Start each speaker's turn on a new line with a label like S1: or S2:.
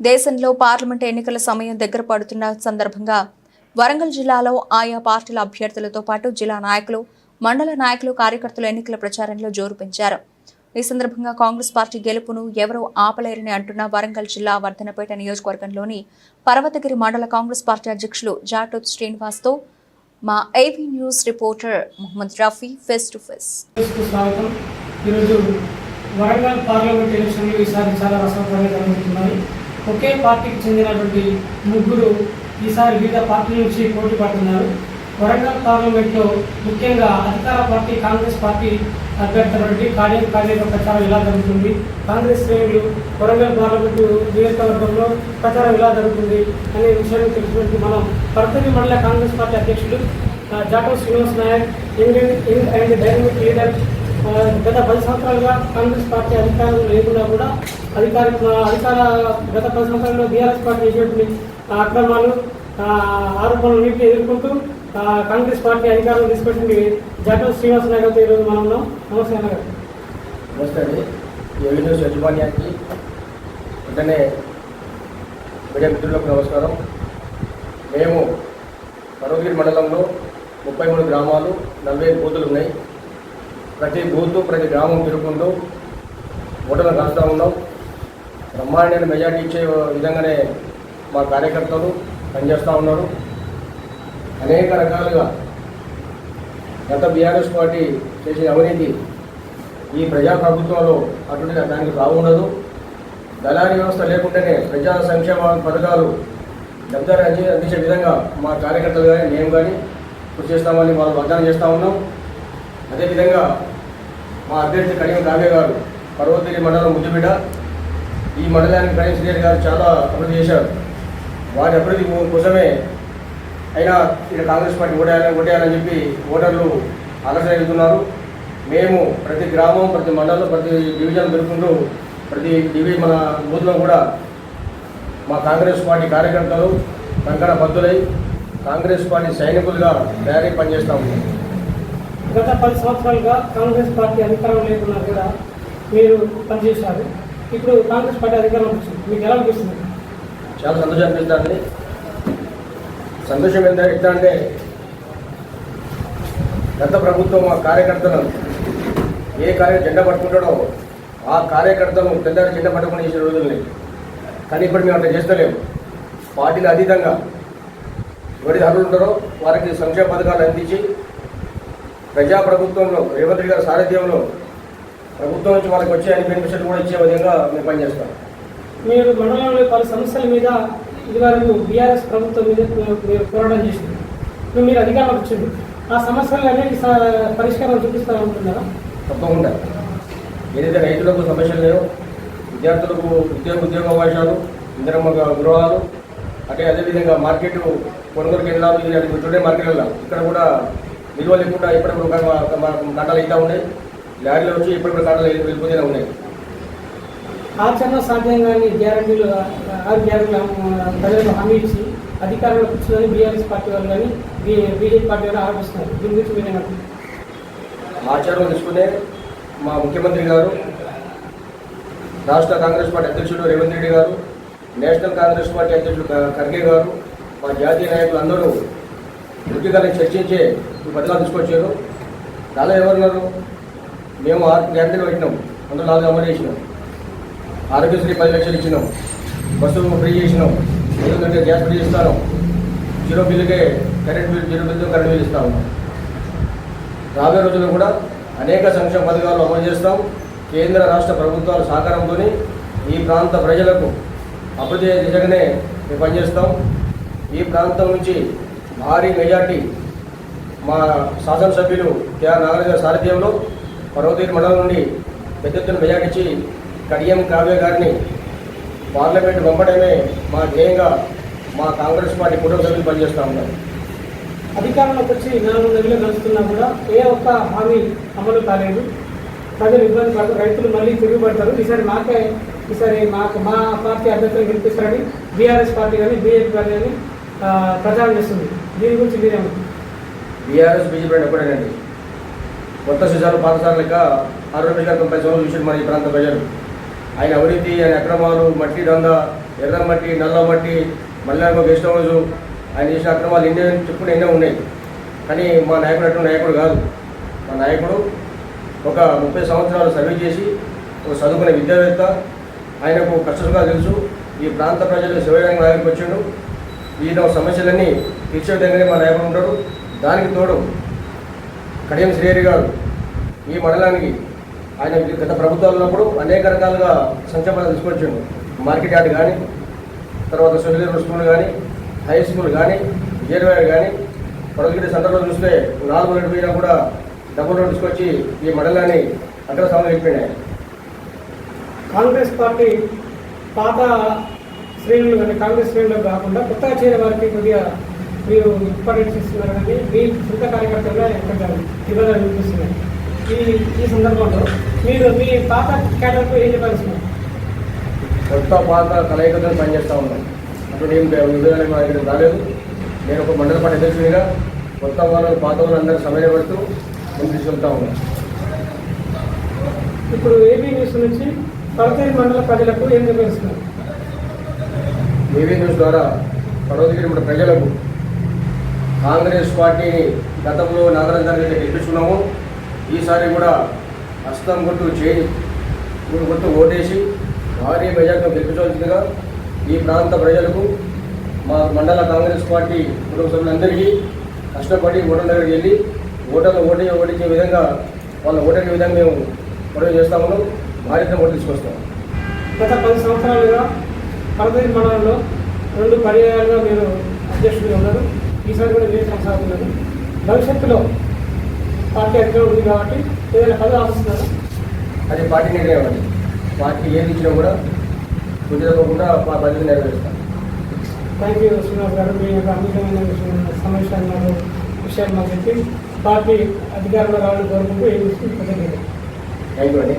S1: దేశంలో పార్లమెంట్ ఎన్నికల సమయం దగ్గర పడుతున్న సందర్భంగా వరంగల్ జిల్లాలో ఆయా పార్టీల అభ్యర్థులతో పాటు జిల్లా నాయకులు మండల నాయకులు కార్యకర్తలు ఎన్నికల ప్రచారంలో జోరు పెంచారు. ఈ సందర్భంగా కాంగ్రెస్ పార్టీ గెలుపును ఎవరూ ఆపలేరని అంటున్న వరంగల్ జిల్లా వర్ధనపేట నియోజకవర్గంలోని పర్వతగిరి మండల కాంగ్రెస్ పార్టీ అధ్యక్షులు జాటోత్ శ్రీనివాస్తో మా AV news reporter Mohammed Rafi face to face.
S2: ఈరోజు వరంగల్ పార్లమెంట్ ఎలక్షన్లు ఈసారి చాలా రసవత్తరంగా జరుగుతున్నాయి. ఒకే పార్టీకి చెందినటువంటి ముగ్గురు ఈసారి వివిధ పార్టీల నుంచి పోటీ పడుతున్నారు. వరంగల్ పార్లమెంట్లో ముఖ్యంగా అధికార పార్టీ కాంగ్రెస్ పార్టీ అభ్యర్థులటువంటి కార్య కార్యక ప్రచారం ఇలా జరుగుతుంది? కాంగ్రెస్ శ్రేణులు వరంగల్ పార్లమెంటు నియోజకవర్గంలో ప్రచారం ఇలా జరుగుతుంది అనే విషయాన్ని తెలిసినట్టు మనం పర్తని మండల కాంగ్రెస్ పార్టీ అధ్యక్షులు Jatav Srinivas Naik young and dynamic leader గత పది సంవత్సరాలుగా కాంగ్రెస్ పార్టీ అధికారం లేకుండా కూడా అధికార అధికార గత పది సంవత్సరాల్లో బీఆర్ఎస్ పార్టీ చేసినటువంటి అక్రమాలు ఆ, ఆరోపణలన్నింటినీ ఎదుర్కొంటూ కాంగ్రెస్ పార్టీ అధికారం తీసుకొచ్చింది జగన్ శ్రీనివాస నాయక్ ఈరోజు మనం ఉన్నాం. నమస్తే అన్న గారు.
S3: నమస్తే అండి. ఈ న్యూస్ యజమాన్యానికి వెంటనే మీడియా మిత్రులకు నమస్కారం. మేము పర్వగిరి మండలంలో ముప్పై మూడు గ్రామాలు నలభై ఐదు బూతులు ఉన్నాయి. ప్రతి బూతు ప్రతి గ్రామం తిరుగుకుంటూ ఓటర్లు రాస్తూ ఉన్నాం. బ్రహ్మాండమైన మెజార్టీ ఇచ్చే విధంగానే మా కార్యకర్తలు పనిచేస్తూ ఉన్నారు. అనేక రకాలుగా గత బీఆర్ఎస్ పార్టీ చేసిన అవినీతి ఈ ప్రజాప్రభుత్వంలో అటువంటి దానికి బాగుండదు దళారీ వ్యవస్థ లేకుండానే ప్రజా సంక్షేమ పథకాలు లబ్ధాలు అంది అందించే విధంగా మా కార్యకర్తలు కానీ మేము కానీ కృషి చేస్తామని వాళ్ళు వాగ్దానం చేస్తూ ఉన్నాం. అదేవిధంగా మా అభ్యర్థి కడియం కావ్య గారు పర్వతిరి మండలం ముద్దుబిడ్డ ఈ మండలానికి కడియం శ్రీహరి గారు చాలా అభివృద్ధి చేశారు. వారి అభివృద్ధి కోసమే అయినా ఇక్కడ కాంగ్రెస్ పార్టీ ఓడేయాలని ఓడేయాలని చెప్పి ఓటర్లు ఆకర్షిస్తున్నారు మేము ప్రతి గ్రామం ప్రతి మండలం ప్రతి డివిజన్ దొరుకుంటూ ప్రతి డివి మన బూత్లో కూడా మా కాంగ్రెస్ పార్టీ కార్యకర్తలు కంకణ బద్దులై కాంగ్రెస్ పార్టీ సైనికులుగా తయారీ పనిచేస్తాము
S2: గత పది సంవత్సరాలుగా కాంగ్రెస్ పార్టీ అధికారం లేకున్నా కూడా మీరు పనిచేశారు. ఇప్పుడు కాంగ్రెస్ పార్టీ అధికారం వచ్చింది. మీకు ఎలా అనిపిస్తుంది?
S3: చాలా సంతోషం అనిపిస్తుంది. సంతోషం ఎంత ఎట్లా అంటే గత ప్రభుత్వం ఆ కార్యకర్తలను ఏ కార్య జెండా పట్టుకుంటాడో ఆ కార్యకర్తలను పెద్ద జెండా పట్టుకుని చేసిన రోజుల్ని. కానీ ఇప్పుడు మేము అట్లా చేస్తలేము. పార్టీలు అతీతంగా ఎవరి అర్హులు ఉంటారో వారికి సంక్షేమ పథకాలు అందించి ప్రజాప్రభుత్వంలో రేవంత్ రెడ్డి గారి సారథ్యంలో ప్రభుత్వం నుంచి వాళ్ళకి వచ్చే అన్ని బెనిఫిషియల్ కూడా ఇచ్చే విధంగా మేము పనిచేస్తాం
S2: మీరు మండలంలో పలు సమస్యల మీద ఇదివరకు బీఆర్ఎస్ ప్రభుత్వం మీద మీరు పోరాటం చేసింది మీరు అధికారంలోకి వచ్చింది ఆ సమస్యలు అనేవి స- పరిష్కారం చూపిస్తూ ఉంటున్నారా
S3: తప్పకుండా ఏదైతే రైతులకు సమస్యలు లేవో విద్యార్థులకు ఉద్యోగ ఉద్యోగ అవకాశాలు ఇంధనమ్మ గృహాలు అంటే అదేవిధంగా మార్కెట్ కొనుగోలు కేంద్రాలు ఇది అది చుట్టే మార్కెట్లలో ఇక్కడ కూడా నిల్వ లేకుండా ఇప్పటిప్పుడు గంటలు అవుతూ ఉన్నాయి లారీలు వచ్చి ఇప్పటిప్పుడు గంటలు వెళ్ళిపోతూనే ఉన్నాయి.
S2: ఆచరణ సాధ్యంగాని గ్యారంటీలు ఆరు గ్యారంటీలు ప్రజలకు హామీ ఇచ్చి అధికారంలో కూర్చొని బీఆర్ఎస్ పార్టీ వాళ్ళు కానీ బీజేపీ పార్టీ వాళ్ళు ఆరోపిస్తున్నారు. దీని గురించి మీరు
S3: ఆచారం తీసుకునే మా ముఖ్యమంత్రి గారు రాష్ట్ర కాంగ్రెస్ పార్టీ అధ్యక్షుడు రేవంత్ రెడ్డి గారు నేషనల్ కాంగ్రెస్ పార్టీ అధ్యక్షుడు ఖర్గే గారు మా జాతీయ నాయకులు అందరూ వృత్తిగానే చర్చించే బదిలా తీసుకొచ్చారు. దానిలో ఎవరున్నారు? మేము ఆరు గ్యారంటీలు పెట్టినాం అందులో నాలుగు అమలు చేసినాం. ఆరోగ్యశ్రీ పది లక్షలు ఇచ్చినాం. బస్సు ఫ్రీ చేసినాం. ఎందుకంటే గ్యాస్ ఫ్రీ ఇస్తాను zero బిల్లుకే current bill zero bill current bill ఇస్తా ఉన్నాం రాబోయే రోజుల్లో కూడా అనేక సంక్షేమ పథకాలు అమలు చేస్తాం. కేంద్ర రాష్ట్ర ప్రభుత్వాల సహకారంతో ఈ ప్రాంత ప్రజలకు అభివృద్ధి దిశగానే మేము పనిచేస్తాం. ఈ ప్రాంతం నుంచి భారీ మెజార్టీ మా శాసనసభ్యులు కేఆర్ నాగరాజు గారి సారథ్యంలో పర్వతీరు మండలం నుండి పెద్ద ఎత్తున మెజార్టీ కడియం కావ్య గారిని పార్లమెంట్ పంపడమే మా ధ్యేయంగా మా కాంగ్రెస్ పార్టీ కుటుంబ సభ్యులు పనిచేస్తూ ఉన్నారు.
S2: అధికారంలోకి వచ్చి నాలుగు నెలలు గడుస్తున్నా కూడా ఏ ఒక్క హామీ అమలు కాలేదు. ప్రజలు ఇబ్బంది పడతారు రైతులు మళ్ళీ తిరుగుబడతారు. ఈసారి మాకే ఈసారి మాకు మా పార్టీ అభ్యర్థులు గెలిపిస్తారని బీఆర్ఎస్ పార్టీ కానీ బీజేపీ పార్టీ కానీ ప్రచారం చేస్తుంది. దీని గురించి మీరేమంటారు?
S3: బీఆర్ఎస్ బీజేపీ అంటే ఒకటేనండి కొత్త సిజాలు పాఠశాల లెక్క ఆరోగ్య గారు తొంభై సంవత్సరాలు మన ఈ ప్రాంత ప్రజలు. ఆయన అవినీతి ఆయన అక్రమాలు మట్టి దొంగ నల్ల నల్లమట్టి మళ్ళీ గెస్ట్ హౌస్ ఆయన చేసిన అక్రమాలు ఎన్నో చెప్పుకుని ఎన్నో ఉన్నాయి. కానీ మా నాయకుడు అటువంటి నాయకుడు కాదు. మా నాయకుడు ఒక ముప్పై సంవత్సరాలు సర్వీస్ చేసి ఒక చదువుకునే విద్యావేత్త. ఆయనకు కష్టంగా తెలుసు. ఈ ప్రాంత ప్రజలు శివరంగ నాయకుడికి వచ్చిండు. ఈయన సమస్యలన్నీ తీర్చే విధంగానే మా నాయకుడు ఉంటాడు. దానికి తోడు కడియం శ్రీహరి గారు ఈ మండలానికి ఆయన గత ప్రభుత్వాలు ఉన్నప్పుడు అనేక రకాలుగా సంక్షేమాలు తీసుకొచ్చిండు. మార్కెట్ యార్డ్ కానీ తర్వాత సొల్యూర్ స్కూల్ కానీ హై స్కూల్ కానీ విజయవాడ కానీ పొడగిరి సెంటర్లో చూస్తే నాలుగు రెండు పోయినా కూడా డబ్బులు తీసుకొచ్చి ఈ మండలాన్ని అగ్రస్థానం వెళ్ళిపోయినాయి
S2: కాంగ్రెస్ పార్టీ పాత శ్రేణులు కానీ కాంగ్రెస్ శ్రేణులకు కాకుండా కొత్తగా చేరే వారికి కొద్దిగా మీరు ఇంపార్టెన్స్ ఇస్తున్నారు కానీ మీ సొంత కార్యకర్తలే కొంచెం ఇబ్బందులు చూపిస్తున్నాయి ఈ ఈ సందర్భంలో మీరు మీ పాత క్యాడర్కు ఏం చెప్పాల్సింది?
S3: కొత్త పాత కలయికతో పనిచేస్తూ ఉన్నాం అప్పుడు ఏం విభజన మా దగ్గర రాలేదు. నేను ఒక మండల పార్టీ అధ్యక్షుడిగా కొత్త వాళ్ళు పాత వాళ్ళు అందరూ సమయపడుతూ ముందు తీసుకెళ్తా ఉన్నాం
S2: ఇప్పుడు ఏబీ న్యూస్ నుంచి పరతేరు మండల ప్రజలకు ఏం చెప్పాల్సింది?
S3: ఏవీ న్యూస్ ద్వారా పడవదిగిరి మన ప్రజలకు కాంగ్రెస్ పార్టీని గతంలో నాగరం తరగతి గెలిపించుకున్నాము. ఈసారి కూడా హస్తం గుర్తు చేయి గుర్తు ఓటేసి భారీ మెజార్టీతో గెలిపించవలసిందిగా ఈ ప్రాంత ప్రజలకు మా మండల కాంగ్రెస్ పార్టీ కుటుంబ సభ్యులందరికీ కష్టపడి ఓటర్ దగ్గరికి వెళ్ళి ఓటర్లు ఓటే ఓడించే విధంగా వాళ్ళ ఓటర్ల విధంగా మేము పొడవు చేస్తా ఉన్నాం. భారీగా ఓటు తీసుకొస్తాం.
S2: గత పది సంవత్సరాలుగా పరదీ మండలంలో రెండు పర్యాయాలుగా మీరు అధ్యక్షుడిగా ఉన్నారు. ఈసారి కూడా మీరు కొనసాగుతున్నారు భవిష్యత్తులో పార్టీ అధికారం ఉంది కాబట్టి ఏదైనా పదవి ఆశిస్తున్నారు
S3: అది పార్టీ నిర్ణయం అండి. పార్టీ ఏది ఇచ్చినా కూడా తప్పకుండా మా బాధ్యత నెరవేరుస్తాం
S2: థ్యాంక్ యూ శ్రీనివాస్ గారు. మీ యొక్క సమావేశాలు నాకు విషయాలు మాకు చెప్పి పార్టీ అధికారంలో రావాలని కోరుకుంటూ ఏం కృతజ్ఞత
S3: థ్యాంక్ యూ అండి.